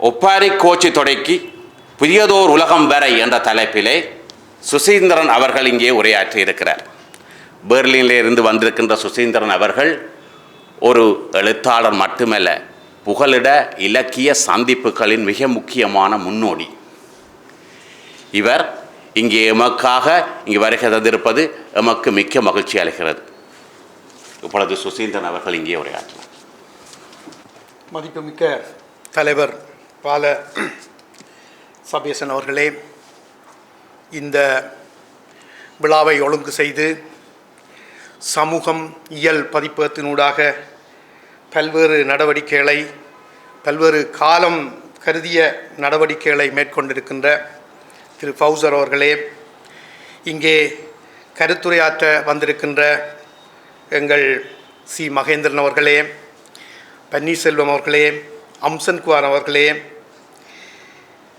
ஒப்பாரி கோச்சி தொடக்கி புதியதோர் உலகம் வரை என்ற தலைப்பிலே சுசீந்திரன் அவர்கள் இங்கே உரையாற்றி இருக்கிறார். பெர்லினிலிருந்து வந்திருக்கின்ற சுசீந்திரன் அவர்கள் ஒரு எழுத்தாளர் மட்டுமல்ல புகலிட இலக்கிய சந்திப்புகளின் மிக முக்கியமான முன்னோடி. இவர் இங்கே எமக்காக இங்கே வருகை தந்திருப்பது எமக்கு மிக்க மகிழ்ச்சி அளிக்கிறது. இப்பொழுது சுசீந்திரன் அவர்கள் இங்கே உரையாற்றினார் மதிப்புமிக்க தலைவர் பால சபேசன் அவர்களே இந்த விழாவை ஒழுங்கு செய்து சமூகம் இயல் பதிப்பகத்தினூடாக பல்வேறு நடவடிக்கைகளை பல்வேறு காலம் கருதிய நடவடிக்கைகளை மேற்கொண்டிருக்கின்ற திரு. ஃபவுசர் அவர்களே இங்கே கருத்துரையாற்ற வந்திருக்கின்ற எங்கள் சி. மகேந்திரன் அவர்களே பன்னீர்செல்வம் அவர்களே அம்சன்குவார் அவர்களே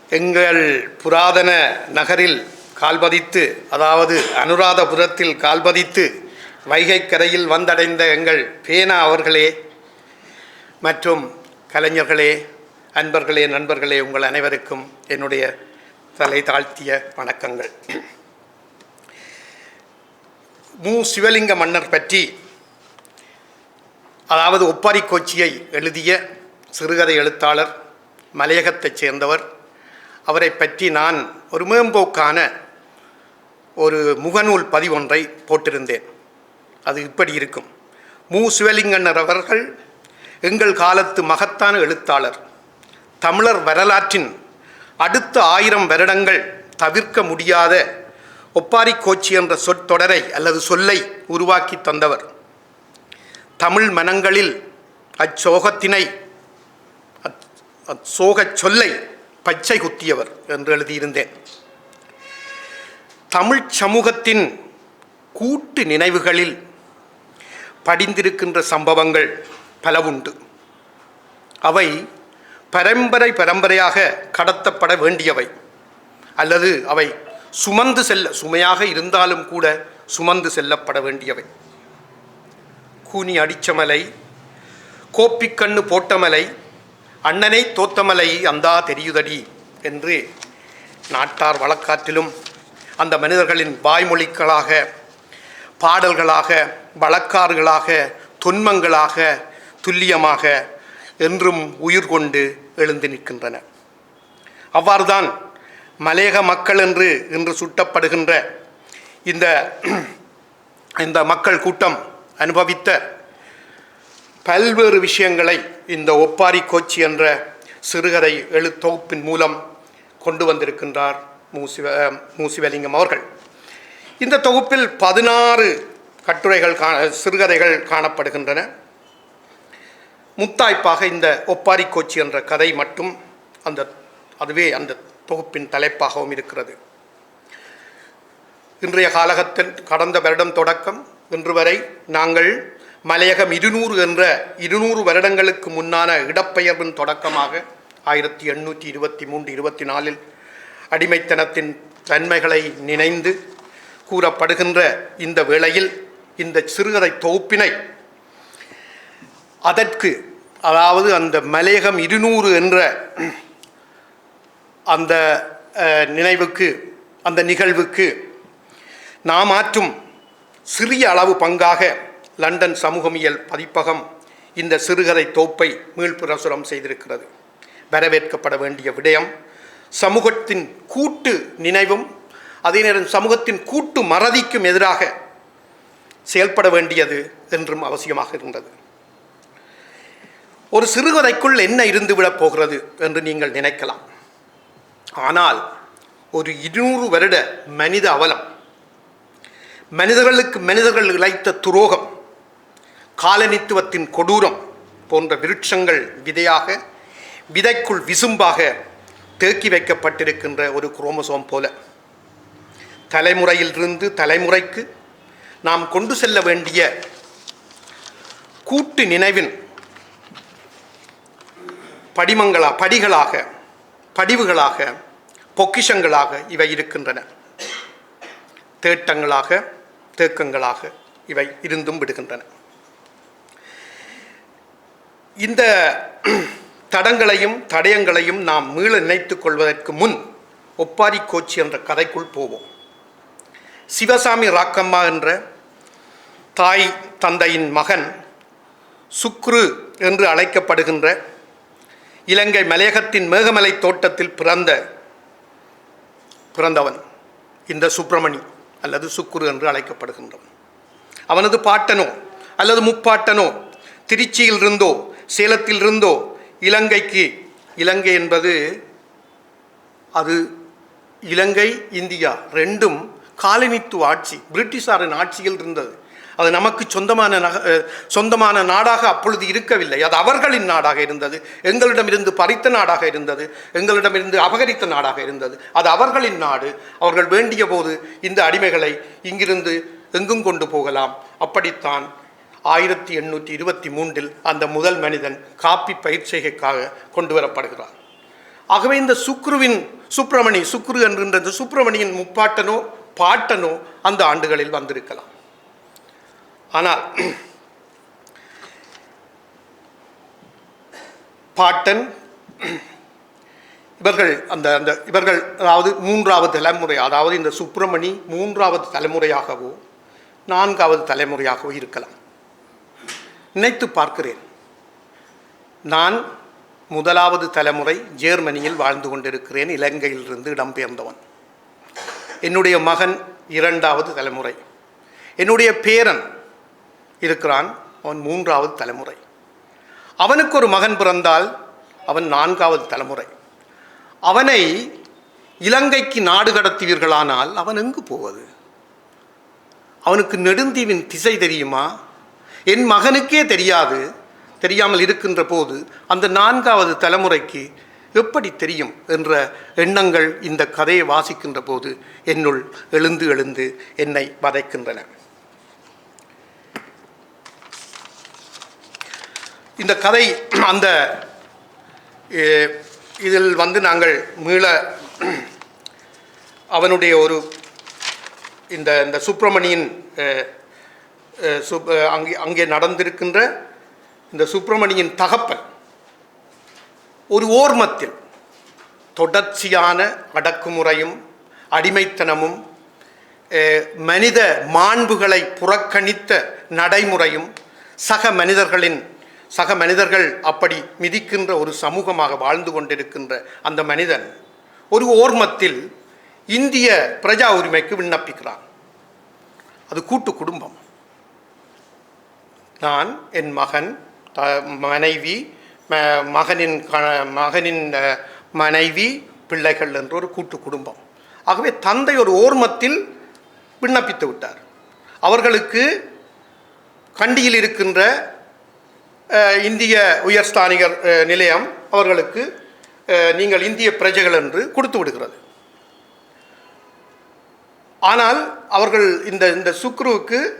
எங்கள் புராதன நகரில் கால்பதித்து அதாவது அனுராதபுரத்தில் கால்பதித்து வைகை கரையில் வந்தடைந்த எங்கள் பேனா அவர்களே மற்றும் கலைஞர்களே அன்பர்களே நண்பர்களே உங்கள் அனைவருக்கும் என்னுடைய தலை தாழ்த்திய வணக்கங்கள். மு. சிவலிங்க மன்னர் பற்றி அதாவது ஒப்பாரி கோச்சியை எழுதிய சிறுகதை எழுத்தாளர் மலையகத்தைச் சேர்ந்தவர் அவரை பற்றி நான் ஒரு மேம்போக்கான ஒரு முகநூல் பதிவொன்றை போட்டிருந்தேன். அது இப்படி இருக்கும். மு. சிவலிங்கண்ணர் அவர்கள் எங்கள் காலத்து மகத்தான எழுத்தாளர். தமிழர் வரலாற்றின் அடுத்த ஆயிரம் வருடங்கள் தவிர்க்க முடியாத ஒப்பாரி கோச்சி என்ற சொற்றொடரை அல்லது சொல்லை உருவாக்கி தந்தவர். தமிழ் மனங்களில் அச்சோகத்தினை அச்- அச்சோகச் சொல்லை பச்சை குத்தியவர் என்று எழுதியிருந்தேன். தமிழ்ச் சமூகத்தின் கூட்டு நினைவுகளில் படிந்திருக்கின்ற சம்பவங்கள் பலவுண்டு அவை பரம்பரை பரம்பரையாக கடத்தப்பட வேண்டியவை. அல்லது அவை சுமந்து செல்ல சுமையாக இருந்தாலும் கூட சுமந்து செல்லப்பட வேண்டியவை. கூனி அடிச்சமலை கோப்பிக்கண்ணு போட்டமலை அண்ணனை தோத்தமலை அந்தா தெரியுதடி என்று நாட்டார் வழக்காற்றிலும் அந்த மனிதர்களின் வாய்மொழிகளாக பாடல்களாக வழக்காறுகளாக தொன்மங்களாக துல்லியமாக என்றும் உயிர் கொண்டு எழுந்து நிற்கின்றன. அவ்வாறுதான் மலையக மக்கள் என்று இன்று சுட்டப்படுகின்ற இந்த இந்த மக்கள் கூட்டம் அனுபவித்த பல்வேறு விஷயங்களை இந்த ஒப்பாரி கோச்சி என்ற சிறுகதை எழுத்தொகுப்பின் மூலம் கொண்டு வந்திருக்கின்றார் மூசிவ மூசிவலிங்கம் அவர்கள். இந்த தொகுப்பில் பதினாறு கட்டுரைகள் கா சிறுகதைகள் காணப்படுகின்றன. முத்தாய்ப்பாக இந்த ஒப்பாரி கோச்சி என்ற கதை மட்டும் அந்த அதுவே அந்த தொகுப்பின் தலைப்பாகவும் இருக்கிறது. இன்றைய காலகத்தில் கடந்த வருடம் தொடக்கம் இன்று வரை நாங்கள் மலையகம் இருநூறு என்ற இருநூறு வருடங்களுக்கு முன்னான இடப்பெயர்வின் தொடக்கமாக ஆயிரத்தி எண்ணூற்றி இருபத்தி மூன்று இருபத்தி நாலில் அடிமைத்தனத்தின் தன்மைகளை நினைந்து கூறப்படுகின்ற இந்த வேளையில் இந்த சிறுகதை தொகுப்பினை அதற்கு அதாவது அந்த மலையகம் இருநூறு என்ற அந்த நினைவுக்கு அந்த நிகழ்வுக்கு நாம் ஆற்றும் சிறிய அளவு பங்காக லண்டன் சமூகமியல் பதிப்பகம் இந்த சிறுகதை தொகுப்பை மீள்பிரசுரம் செய்திருக்கிறது. வரவேற்கப்பட வேண்டிய விடயம் சமூகத்தின் கூட்டு நினைவும் அதே நேரம் சமூகத்தின் கூட்டு மறதிக்கும் எதிராக செயல்பட வேண்டியது என்றும் அவசியமாக இருந்தது. ஒரு சிறுகதைக்குள் என்ன இருந்துவிடப் போகிறது என்று நீங்கள் நினைக்கலாம். ஆனால் ஒரு இருநூறு வருட மனித அவலம் மனிதர்களுக்கு மனிதர்கள் இழைத்த துரோகம் காலனித்துவத்தின் கொடூரம் போன்ற விருட்சங்கள் விதையாக விதைக்குள் விசும்பாக தேக்கி வைக்கப்பட்டிருக்கின்ற ஒரு குரோமசோம் போல. தலைமுறையிலிருந்து தலைமுறைக்கு நாம் கொண்டு செல்ல வேண்டிய கூட்டு நினைவின் படிமங்களா படிகளாக படிவுகளாக பொக்கிஷங்களாக இவை இருக்கின்றன. தேட்டங்களாக தேக்கங்களாக இவை இருந்தும் விடுகின்றன. இந்த தடங்களையும் தடயங்களையும் நாம் மீள நினைத்து கொள்வதற்கு முன் ஒப்பாரி கோச்சி என்ற கதைக்குள் போவோம். சிவசாமி ராக்கம்மா என்ற தாய் தந்தையின் மகன் சுக்ரு என்று அழைக்கப்படுகின்ற இலங்கை மலையகத்தின் மேகமலை தோட்டத்தில் பிறந்த பிறந்தவன் இந்த சுப்பிரமணி அல்லது சுக்குரு என்று அழைக்கப்படுகின்றவன். அவனது பாட்டனோ அல்லது முப்பாட்டனோ திருச்சியில் இருந்தோ சேலத்திலிருந்தோ இலங்கைக்கு இலங்கை என்பது அது இலங்கை இந்தியா ரெண்டும் காலனித்துவ ஆட்சி பிரிட்டிஷாரின் ஆட்சியில் இருந்தது. அது நமக்கு சொந்தமான நக சொந்தமான நாடாக அப்பொழுது இருக்கவில்லை. அது அவர்களின் நாடாக இருந்தது. எங்களிடமிருந்து பறித்த நாடாக இருந்தது. எங்களிடமிருந்து அபகரித்த நாடாக இருந்தது. அது அவர்களின் நாடு. அவர்கள் வேண்டிய போது இந்த அடிமைகளை இங்கிருந்து எங்கும் கொண்டு போகலாம். அப்படித்தான் ஆயிரத்தி எண்ணூற்றி இருபத்தி மூன்றில் அந்த முதல் மனிதன் காப்பி பயிற்சிகைக்காக கொண்டு வரப்படுகிறார் ஆகவே இந்த சுக்ருவின் சுப்பிரமணி சுக்ரு என்கின்ற இந்த சுப்பிரமணியின் முப்பாட்டனோ பாட்டனோ அந்த ஆண்டுகளில் வந்திருக்கலாம். ஆனால் பாட்டன் இவர்கள் அந்த அந்த இவர்கள் அதாவது மூன்றாவது தலைமுறை அதாவது இந்த சுப்பிரமணி மூன்றாவது தலைமுறையாகவோ நான்காவது தலைமுறையாகவோ இருக்கலாம். நினைத்து பார்க்கிறேன். நான் முதலாவது தலைமுறை ஜெர்மனியில் வாழ்ந்து கொண்டிருக்கிறேன். இலங்கையிலிருந்து இடம்பெயர்ந்தவன். என்னுடைய மகன் இரண்டாவது தலைமுறை. என்னுடைய பேரன் இருக்கிறான். அவன் மூன்றாவது தலைமுறை. அவனுக்கு ஒரு மகன் பிறந்தால் அவன் நான்காவது தலைமுறை. அவனை இலங்கைக்கு நாடு கடத்துவீர்களானால் அவன் எங்கு போவது? அவனுக்கு நெடுந்தீவின் திசை தெரியுமா? என் மகனுக்கே தெரியாது தெரியாமல் இருக்கின்ற போது அந்த நான்காவது தலைமுறைக்கு எப்படி தெரியும் என்ற எண்ணங்கள் இந்த கதையை வாசிக்கின்ற போது என்னுள் எழுந்து எழுந்து என்னை வதைக்கின்றன. இந்த கதை அந்த இதில் வந்து நாங்கள் மீள அவனுடைய ஒரு இந்த இந்த சுப்பிரமணியின் சுப் அங்கே அங்கே நடந்திருக்கின்ற இந்த சுப்பிரமணியின் தகப்பன் ஒரு ஓர்மத்தில் தொடர்ச்சியான அடக்குமுறையும் அடிமைத்தனமும் மனித மாண்புகளை புறக்கணித்த நடைமுறையும் சக மனிதர்களின் சக மனிதர்கள் அப்படி மிதிக்கின்ற ஒரு சமூகமாக வாழ்ந்து கொண்டிருக்கின்ற அந்த மனிதன் ஒரு ஓர்மத்தில் இந்திய பிரஜா உரிமைக்கு விண்ணப்பிக்கிறான். அது கூட்டு குடும்பம். நான் என் மகன் த மனைவி ம- மகனின் க- மகனின் மனைவி பிள்ளைகள் என்ற ஒரு கூட்டு குடும்பம். ஆகவே தந்தை ஒரு ஓர்மத்தில் விண்ணப்பித்து விட்டார். அவர்களுக்கு கண்டியில் இருக்கின்ற இந்திய உயர்ஸ்தானிகர் நிலையம் அவர்களுக்கு நீங்கள் இந்திய பிரஜைகள் என்று கொடுத்து விடுகிறது. ஆனால் அவர்கள் இந்த இந்த சுக்ருவுக்கு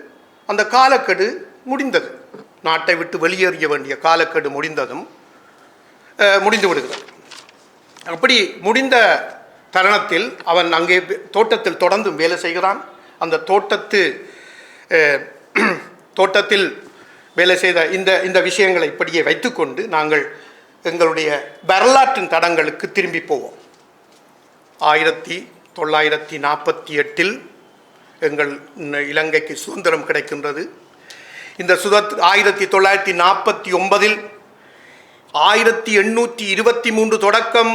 அந்த காலக்கெடு முடிந்தது. நாட்டை விட்டு வெளியேறிய வேண்டிய காலக்கெடு முடிந்ததும் முடிந்து விடுகிறது. அப்படி முடிந்த தருணத்தில் அவன் அங்கே தோட்டத்தில் தொடர்ந்து வேலை செய்கிறான். அந்த தோட்டத்து தோட்டத்தில் வேலை செய்த இந்த இந்த விஷயங்களை இப்படியே வைத்துக்கொண்டு நாங்கள் எங்களுடைய வரலாற்றின் தடங்களுக்கு திரும்பி போவோம். ஆயிரத்தி தொள்ளாயிரத்தி நாற்பத்தி எட்டில் எங்கள் இலங்கைக்கு சுதந்திரம் கிடைக்கின்றது. இந்த சுதத் ஆயிரத்தி தொள்ளாயிரத்தி நாற்பத்தி ஒன்பதில் ஆயிரத்தி எண்ணூற்றி இருபத்தி மூன்று தொடக்கம்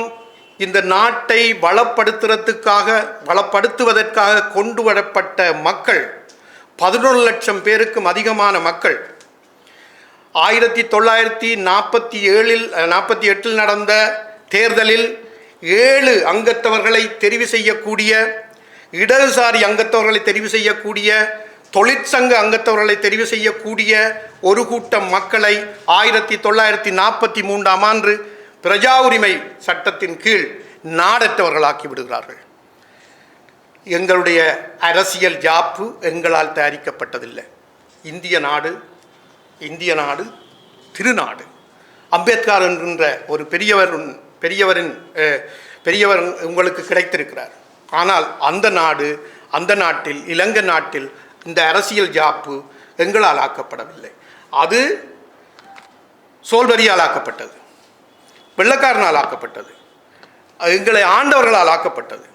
இந்த நாட்டை வளப்படுத்துறதுக்காக வளப்படுத்துவதற்காக கொண்டு வரப்பட்ட மக்கள் பதினொரு லட்சம் பேருக்கும் அதிகமான மக்கள். ஆயிரத்தி தொள்ளாயிரத்தி நாற்பத்தி ஏழில் நாற்பத்தி எட்டில் நடந்த தேர்தலில் ஏழு அங்கத்தவர்களை தெரிவு செய்யக்கூடிய இடதுசாரி அங்கத்தவர்களை தெரிவு செய்யக்கூடிய தொழிற்சங்க அங்கத்தவர்களை தெரிவு செய்யக்கூடிய ஒரு கூட்டம் மக்களை ஆயிரத்தி தொள்ளாயிரத்தி நாற்பத்தி மூன்றாம் ஆண்டு பிரஜா உரிமை சட்டத்தின் கீழ் நாடற்றவர்களாக்கி விடுகிறார்கள். எங்களுடைய அரசியல் ஜாப்பு எங்களால் தயாரிக்கப்பட்டதில்லை. இந்திய நாடு இந்திய நாடு திருநாடு. அம்பேத்கர் என்கின்ற ஒரு பெரியவர் பெரியவரின் பெரியவர் உங்களுக்கு கிடைத்திருக்கிறார். ஆனால் அந்த நாடு அந்த நாட்டில் இலங்கை நாட்டில் இந்த அரசியல் ஜாப்பு எங்களால் ஆக்கப்படவில்லை. அது சோல்வரியால் ஆக்கப்பட்டது. வெள்ளக்காரனால் ஆக்கப்பட்டது. எங்களை ஆண்டவர்களால் ஆக்கப்பட்டது.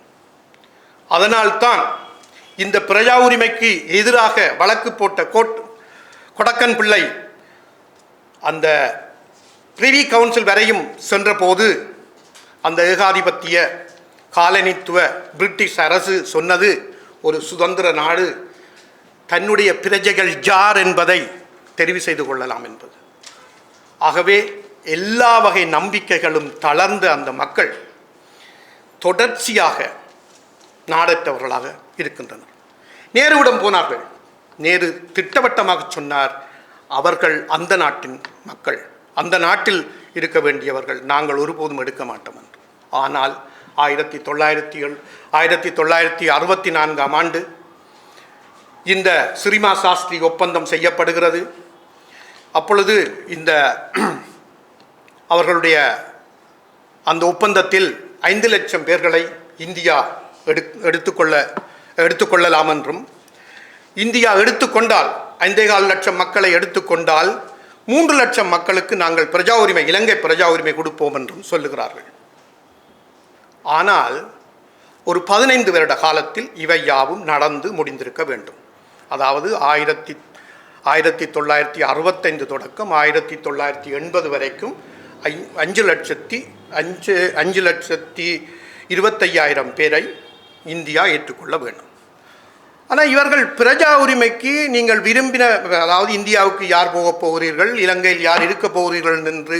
அதனால்தான் இந்த பிரஜா உரிமைக்கு எதிராக வழக்கு போட்ட கோட் கொடக்கன் பிள்ளை அந்த பிரிவி கவுன்சில் வரையும் சென்றபோது அந்த ஏகாதிபத்திய காலனித்துவ பிரிட்டிஷ் அரசு சொன்னது ஒரு சுதந்திர நாடு தன்னுடைய பிரஜைகள் யார் என்பதை தெரிவு செய்து கொள்ளலாம் என்பது. ஆகவே எல்லா வகை நம்பிக்கைகளும் தளர்ந்த அந்த மக்கள் தொடர்ச்சியாக நாடற்றவர்களாக இருக்கின்றனர். நேருவிடம் போனார்கள். நேரு திட்டவட்டமாக சொன்னார் அவர்கள் அந்த நாட்டின் மக்கள். அந்த நாட்டில் இருக்க வேண்டியவர்கள் நாங்கள் ஒருபோதும் எடுக்க மாட்டோம் என்று. ஆனால் ஆயிரத்தி தொள்ளாயிரத்தி ஏழு ஆயிரத்தி தொள்ளாயிரத்தி அறுபத்தி நான்காம் ஆண்டு இந்த சிரிமா சாஸ்திரி ஒப்பந்தம் செய்யப்படுகிறது. அப்பொழுது இந்த அவர்களுடைய அந்த ஒப்பந்தத்தில் ஐந்து லட்சம் பேர்களை இந்தியா எடு எடுத்துக்கொள்ள எடுத்துக்கொள்ளலாம் என்றும் இந்தியா எடுத்துக்கொண்டால் ஐந்தேகால் லட்சம் மக்களை எடுத்துக்கொண்டால் மூன்று லட்சம் மக்களுக்கு நாங்கள் பிரஜா உரிமை இலங்கை பிரஜா உரிமை கொடுப்போம் என்றும் சொல்லுகிறார்கள். ஆனால் ஒரு பதினைந்து வருட காலத்தில் இவை யாவும் நடந்து முடிந்திருக்க வேண்டும். அதாவது ஆயிரத்தி ஆயிரத்தி தொள்ளாயிரத்தி அறுபத்தைந்து தொடக்கம் ஆயிரத்தி தொள்ளாயிரத்தி எண்பது வரைக்கும் ஐ அஞ்சு லட்சத்தி அஞ்சு அஞ்சு லட்சத்தி இருபத்தையாயிரம் பேரை இந்தியா ஏற்றுக்கொள்ள வேண்டும். ஆனால் இவர்கள் பிரஜா உரிமைக்கு நீங்கள் விரும்பின அதாவது இந்தியாவுக்கு யார் போகப் போகிறீர்கள் இலங்கையில் யார் இருக்கப் போகிறீர்கள் என்று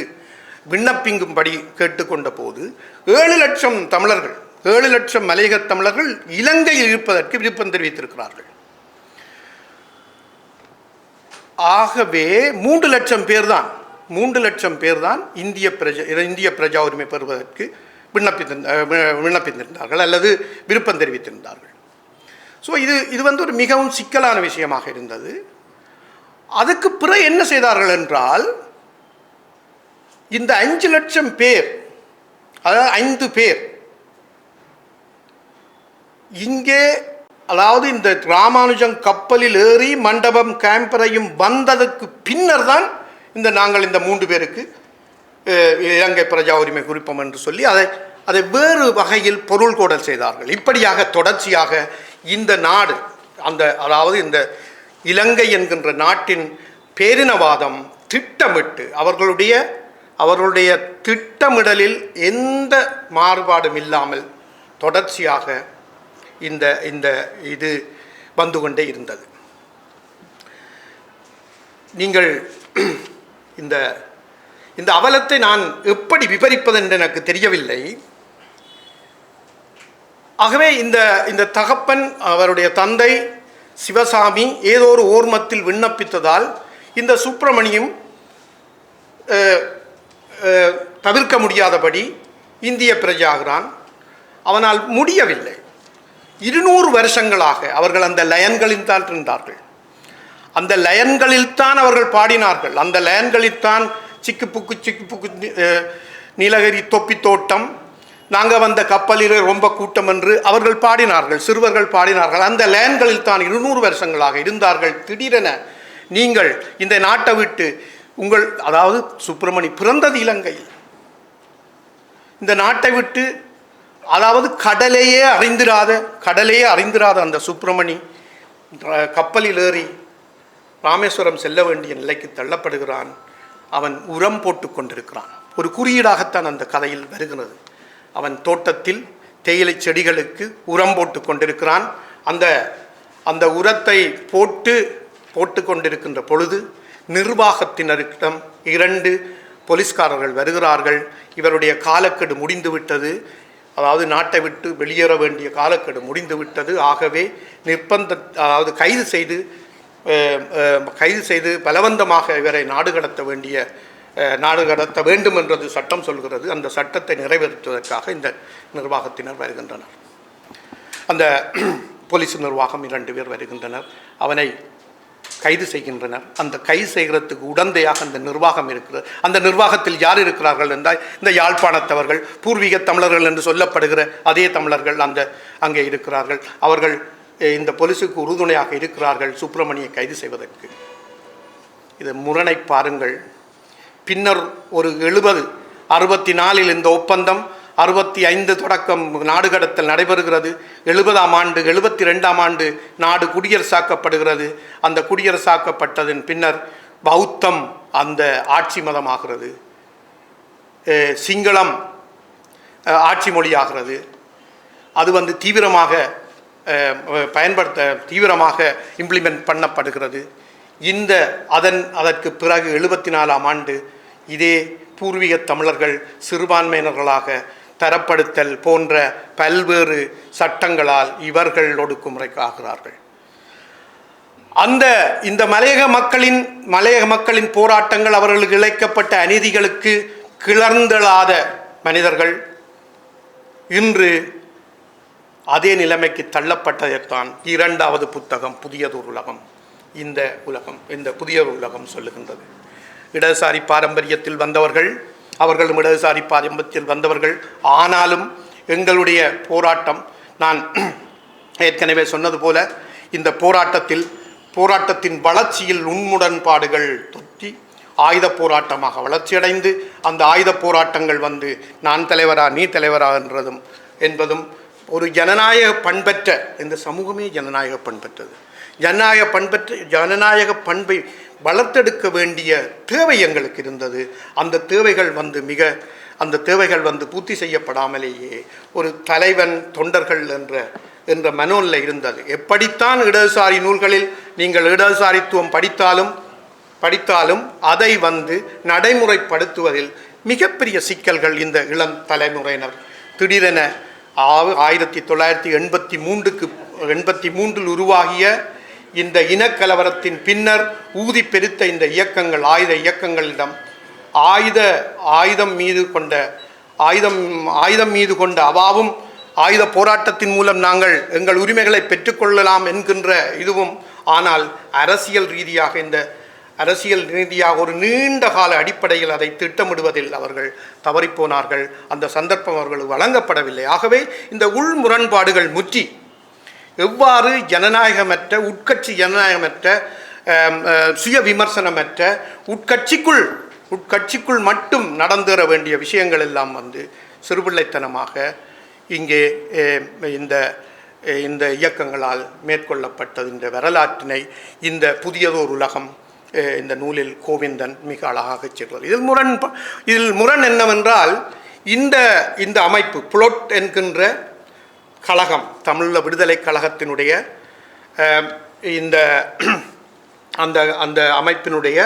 விண்ணப்பிங்கும்படி கேட்டுக்கொண்ட போது ஏழு லட்சம் தமிழர்கள் ஏழு லட்சம் மலையக தமிழர்கள் இலங்கையில் இருப்பதற்கு விருப்பம் தெரிவித்திருக்கிறார்கள். ஆகவே மூன்று லட்சம் பேர் தான் மூன்று லட்சம் பேர் தான் இந்திய பிரஜா இந்திய பிரஜா உரிமை பெறுவதற்கு விண்ணப்பித்திருந்த விண்ணப்பித்திருந்தார்கள் அல்லது விருப்பம் தெரிவித்திருந்தார்கள். ஸோ இது இது வந்து ஒரு மிகவும் சிக்கலான விஷயமாக இருந்தது. அதுக்கு பிறகு என்ன செய்தார்கள் என்றால் இந்த அஞ்சு லட்சம் பேர் அதாவது ஐந்து பேர் இங்கே அதாவது இந்த ராமானுஜம் கப்பலில் ஏறி மண்டபம் கேம்பரையும் வந்ததற்கு பின்னர் தான் இந்த நாங்கள் இந்த மூன்று பேருக்கு இலங்கை பிரஜா உரிமை குறிப்போம் என்று சொல்லி அதை அதை வேறு வகையில் பொருள் கோடல் செய்தார்கள். இப்படியாக தொடர்ச்சியாக இந்த நாடு அந்த அதாவது இந்த இலங்கை என்கின்ற நாட்டின் பேரினவாதம் திட்டமிட்டு அவர்களுடைய அவர்களுடைய திட்டமிடலில் எந்த மாறுபாடும் இல்லாமல் தொடர்ச்சியாக இந்த இந்த இது வந்து கொண்டே இருந்தது. நீங்கள் இந்த இந்த அவலத்தை நான் எப்படி விவரிப்பது என்று எனக்கு தெரியவில்லை. ஆகவே இந்த இந்த தகப்பன் அவருடைய தந்தை சிவசாமி ஏதோ ஒரு ஓர்மத்தில் விண்ணப்பித்ததால் இந்த சுப்பிரமணியும் தவிர்க்க முடியாதபடி இந்திய பிரஜாகிறான். அவனால் முடியவில்லை. இருநூறு வருஷங்களாக அவர்கள் அந்த லயன்களில் தான் இருந்தார்கள். அந்த லயன்களில் தான் அவர்கள் பாடினார்கள். அந்த லயன்களில்தான் சிக்கு புக்கு சிக்கு புக்கு நீலகிரி தொப்பி தோட்டம் நாங்கள் வந்த கப்பலில் ரொம்ப கூட்டம் என்று அவர்கள் பாடினார்கள் சிறுவர்கள் பாடினார்கள். அந்த லேன்களில் தான் இருநூறு வருஷங்களாக இருந்தார்கள். திடீரென நீங்கள் இந்த நாட்டை விட்டு உங்கள் அதாவது சுப்பிரமணி பிறந்தது இலங்கையில். இந்த நாட்டை விட்டு அதாவது கடலையே அறிந்திராத கடலையே அறிந்திராத அந்த சுப்பிரமணி கப்பலில் ஏறி ராமேஸ்வரம் செல்ல வேண்டிய நிலைக்கு தள்ளப்படுகிறான். அவன் உரம் போட்டு கொண்டிருக்கிறான். ஒரு குறியீடாகத்தான் அந்த கதையில் வருகிறது. அவன் தோட்டத்தில் தேயிலை செடிகளுக்கு உரம் போட்டு கொண்டிருக்கிறான். அந்த அந்த உரத்தை போட்டு போட்டு கொண்டிருக்கின்ற பொழுது நிர்வாகத்தினரிடம் இரண்டு போலீஸ்காரர்கள் வருகிறார்கள். இவருடைய காலக்கெடு முடிந்துவிட்டது. அதாவது நாட்டை விட்டு வெளியேற வேண்டிய காலக்கெடு முடிந்து விட்டது. ஆகவே நிர்பந்த அதாவது கைது செய்து கைது செய்து பலவந்தமாக இவரை நாடு கடத்த வேண்டிய நாடு கடத்த வேண்டும் என்றது சட்டம் சொல்கிறது. அந்த சட்டத்தை நிறைவேற்றுவதற்காக இந்த நிர்வாகத்தினர் வருகின்றனர். அந்த போலீஸ் நிர்வாகம் இரண்டு பேர் வருகின்றனர். அவனை கைது செய்கின்றனர். அந்த கைது செய்கிறதுக்கு உடந்தையாக அந்த நிர்வாகம் இருக்கிறது. அந்த நிர்வாகத்தில் யார் இருக்கிறார்கள் என்றால் இந்த யாழ்ப்பாணத்தவர்கள் பூர்வீக தமிழர்கள் என்று சொல்லப்படுகிற அதே தமிழர்கள் அந்த அங்கே இருக்கிறார்கள். அவர்கள் இந்த போலீஸுக்கு உறுதுணையாக இருக்கிறார்கள் சுப்பிரமணியை கைது செய்வதற்கு. இது முரணை பாருங்கள். பின்னர் ஒரு எழுபது அறுபத்தி நாலில் இந்த ஒப்பந்தம் அறுபத்தி ஐந்து தொடக்கம் நாடு கடத்தல் நடைபெறுகிறது. எழுபதாம் ஆண்டு எழுபத்தி ரெண்டாம் ஆண்டு நாடு குடியரசாக்கப்படுகிறது. அந்த குடியரசாக்கப்பட்டதன் பின்னர் பௌத்தம் அந்த ஆட்சி மதமாகிறது. சிங்களம் ஆட்சி மொழியாகிறது. அது வந்து தீவிரமாக பயன்படுத்த தீவிரமாக இம்ப்ளிமெண்ட் பண்ணப்படுகிறது. இந்த அதன் அதற்கு பிறகு எழுபத்தி நாலாம் ஆண்டு இதே பூர்வீக தமிழர்கள் சிறுபான்மையினர்களாக தரப்படுத்தல் போன்ற பல்வேறு சட்டங்களால் இவர்கள் ஒடுக்குமுறைக்காகிறார்கள் அந்த இந்த மலையக மக்களின் மலையக மக்களின் போராட்டங்கள் அவர்களுக்கு இழைக்கப்பட்ட அநீதிகளுக்கு கிளர்ந்தெழாத மனிதர்கள் இன்று அதே நிலைமைக்கு தள்ளப்பட்டதைத்தான் இரண்டாவது புத்தகம் புதியதொரு உலகம் இந்த உலகம் இந்த புதிய உலகம் சொல்லுகின்றது. இடதுசாரி பாரம்பரியத்தில் வந்தவர்கள் அவர்களும் இடதுசாரி பாரம்பரியத்தில் வந்தவர்கள். ஆனாலும் எங்களுடைய போராட்டம் நான் ஏற்கனவே சொன்னது போல இந்த போராட்டத்தில் போராட்டத்தின் வளர்ச்சியில் உண்முடன்பாடுகள் தொற்றி ஆயுத போராட்டமாக வளர்ச்சியடைந்து அந்த ஆயுத போராட்டங்கள் வந்து நான் தலைவரா நீ தலைவரா என்றதும் என்பதும் ஒரு ஜனநாயக பண்பற்ற இந்த சமூகமே ஜனநாயக பண்பற்றது. ஜனநாயக பண்பற்ற ஜனநாயக பண்பை வளர்த்தெடுக்க வேண்டிய தேவை எங்களுக்கு இருந்தது. அந்த தேவைகள் வந்து மிக அந்த தேவைகள் வந்து பூர்த்தி செய்யப்படாமலேயே ஒரு தலைவன் தொண்டர்கள் என்ற என்ற மனோனில் இருந்தது. எப்படித்தான் இடதுசாரி நூல்களில் நீங்கள் இடதுசாரித்துவம் படித்தாலும் படித்தாலும் அதை வந்து நடைமுறைப்படுத்துவதில் மிகப்பெரிய சிக்கல்கள் இந்த இளம் தலைமுறையினர். திடீரென ஆ- ஆயிரத்தி தொள்ளாயிரத்தி எண்பத்தி மூன்றுக்கு எண்பத்தி மூன்றில் உருவாகிய இந்த இனக்கலவரத்தின் பின்னர் ஊதி பெருத்த இந்த இயக்கங்கள் ஆயுத இயக்கங்களிடம் ஆயுத ஆயுதம் மீது கொண்ட ஆயுதம் ஆயுதம் மீது கொண்ட அவாவும் ஆயுத போராட்டத்தின் மூலம் நாங்கள் எங்கள் உரிமைகளை பெற்றுக்கொள்ளலாம் என்கின்ற இதுவும் ஆனால் அரசியல் ரீதியாக இந்த அரசியல் ரீதியாக ஒரு நீண்ட கால அடிப்படையில் அதை திட்டமிடுவதில் அவர்கள் தவறிப்போனார்கள். அந்த சந்தர்ப்பம் அவர்களுக்கு வழங்கப்படவில்லை. ஆகவே இந்த உள் முரண்பாடுகள் முற்றி எவ்வாறு ஜனநாயகமற்ற உட்கட்சி ஜனநாயகமற்ற சுய விமர்சனமற்ற உட்கட்சிக்குள் உட்கட்சிக்குள் மட்டும் நடந்தேற வேண்டிய விஷயங்கள் எல்லாம் வந்து சிறுபிள்ளைத்தனமாக இங்கே இந்த இந்த இயக்கங்களால் மேற்கொள்ளப்பட்டது. இந்த வரலாற்றினை இந்த புதியதோர் உலகம் இந்த நூலில் கோவிந்தன் மிக அழகாக சொல்கிறார் இதில் முரண் ப- இதில் முரண் என்னவென்றால் இந்த இந்த அமைப்பு புளொட் என்கின்ற கழகம் தமிழ் விடுதலை கழகத்தினுடைய இந்த அந்த அந்த அமைப்பினுடைய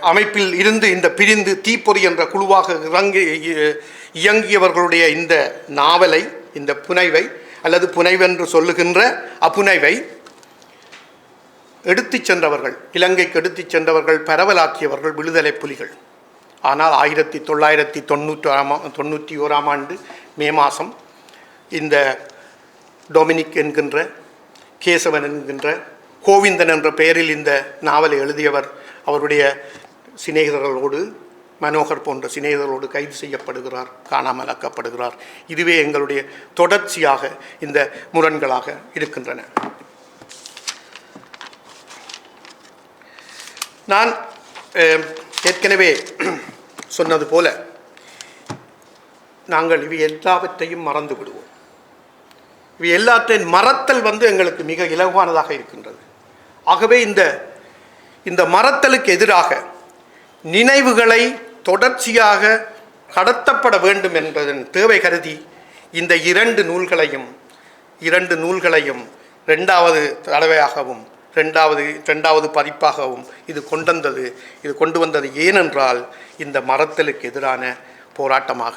அமைப்பில் இருந்து இந்த பிரிந்து தீப்பொறி என்ற குழுவாக இறங்கி இ- இயங்கியவர்களுடைய இந்த நாவலை இந்த புனைவை அல்லது புனைவென்று சொல்லுகின்ற அப்புனைவை எடுத்துச் சென்றவர்கள் இலங்கைக்கு எடுத்துச் சென்றவர்கள் பரவலாக்கியவர்கள் விடுதலை புலிகள். ஆனால் ஆயிரத்தி தொள்ளாயிரத்தி தொண்ணூற்றாம் தொண்ணூற்றி ஓராம் ஆண்டு மே மாதம் இந்த டொமினிக் என்கின்ற கேசவன் என்கின்ற கோவிந்தன் என்ற பெயரில் இந்த நாவலை எழுதியவர் அவருடைய சிநேகிதர்களோடு மனோகர் போன்ற சிநேகிதர்களோடு கைது செய்யப்படுகிறார் காணாமல் ஆக்கப்படுகிறார் இதுவே எங்களுடைய தொடர்ச்சியாக இந்த முரண்களாக இருக்கின்றன. நான் ஏற்கனவே சொன்னது போல நாங்கள் இவை எல்லாவற்றையும் மறந்து விடுவோம். இவை எல்லாற்றையும் மறத்தல் வந்து எங்களுக்கு மிக இலகுவானதாக இருக்கின்றது. ஆகவே இந்த இந்த மறத்தலுக்கு எதிராக நினைவுகளை தொடர்ச்சியாக கடத்தப்பட வேண்டும் என்பதன் தேவை கருதி இந்த இரண்டு நூல்களையும் இரண்டு நூல்களையும் ரெண்டாவது தடவையாகவும் ரெண்டாவது ரெண்டாவது பதிப்பாகவும் இது கொண்டந்தது. இது கொண்டு வந்தது ஏனென்றால் இந்த மரத்தலுக்கு எதிரான போராட்டமாக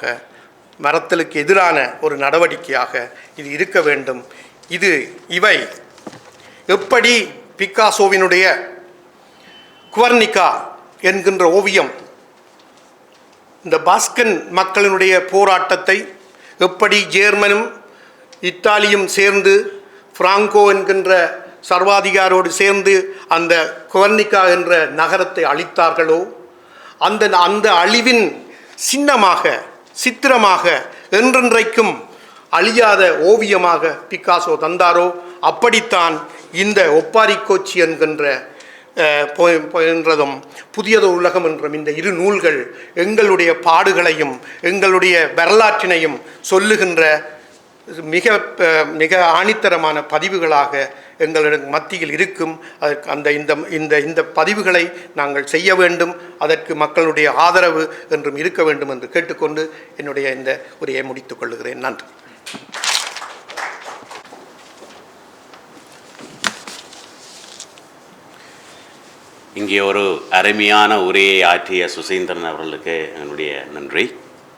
மரத்தலுக்கு எதிரான ஒரு நடவடிக்கையாக இது இருக்க வேண்டும். இது இவை எப்படி பிக்காசோவினுடைய குவர்னிகா என்கின்ற ஓவியம் இந்த பாஸ்கன் மக்களினுடைய போராட்டத்தை எப்படி ஜேர்மனும் இத்தாலியும் சேர்ந்து பிராங்கோ என்கின்ற சர்வாதிகாரோடு சேர்ந்து அந்த குவர்னிகா என்ற நகரத்தை அழித்தார்களோ? அந்த அந்த அழிவின் சின்னமாக சித்திரமாக என்றென்றைக்கும் அழியாத ஓவியமாக பிக்காசோ தந்தாரோ? அப்படித்தான் இந்த ஒப்பாரி கோச்சி என்கின்ற பொ- என்றதும் புதியது உலகம் என்றும் இந்த இரு நூல்கள் எங்களுடைய பாடுகளையும் எங்களுடைய வரலாற்றினையும் சொல்லுகின்ற மிக மிக ஆணித்தரமான பதிவுகளாக எங்களிடம் மத்தியில் இருக்கும். அதற்கு அந்த இந்த இந்த இந்த பதிவுகளை நாங்கள் செய்ய வேண்டும். அதற்கு மக்களுடைய ஆதரவு என்றும் இருக்க வேண்டும் என்று கேட்டுக்கொண்டு என்னுடைய இந்த உரையை முடித்துக் கொள்கிறேன் நன்றி. இங்கே ஒரு அருமையான உரையை ஆற்றிய சுசீந்திரன் அவர்களுக்கு என்னுடைய நன்றி.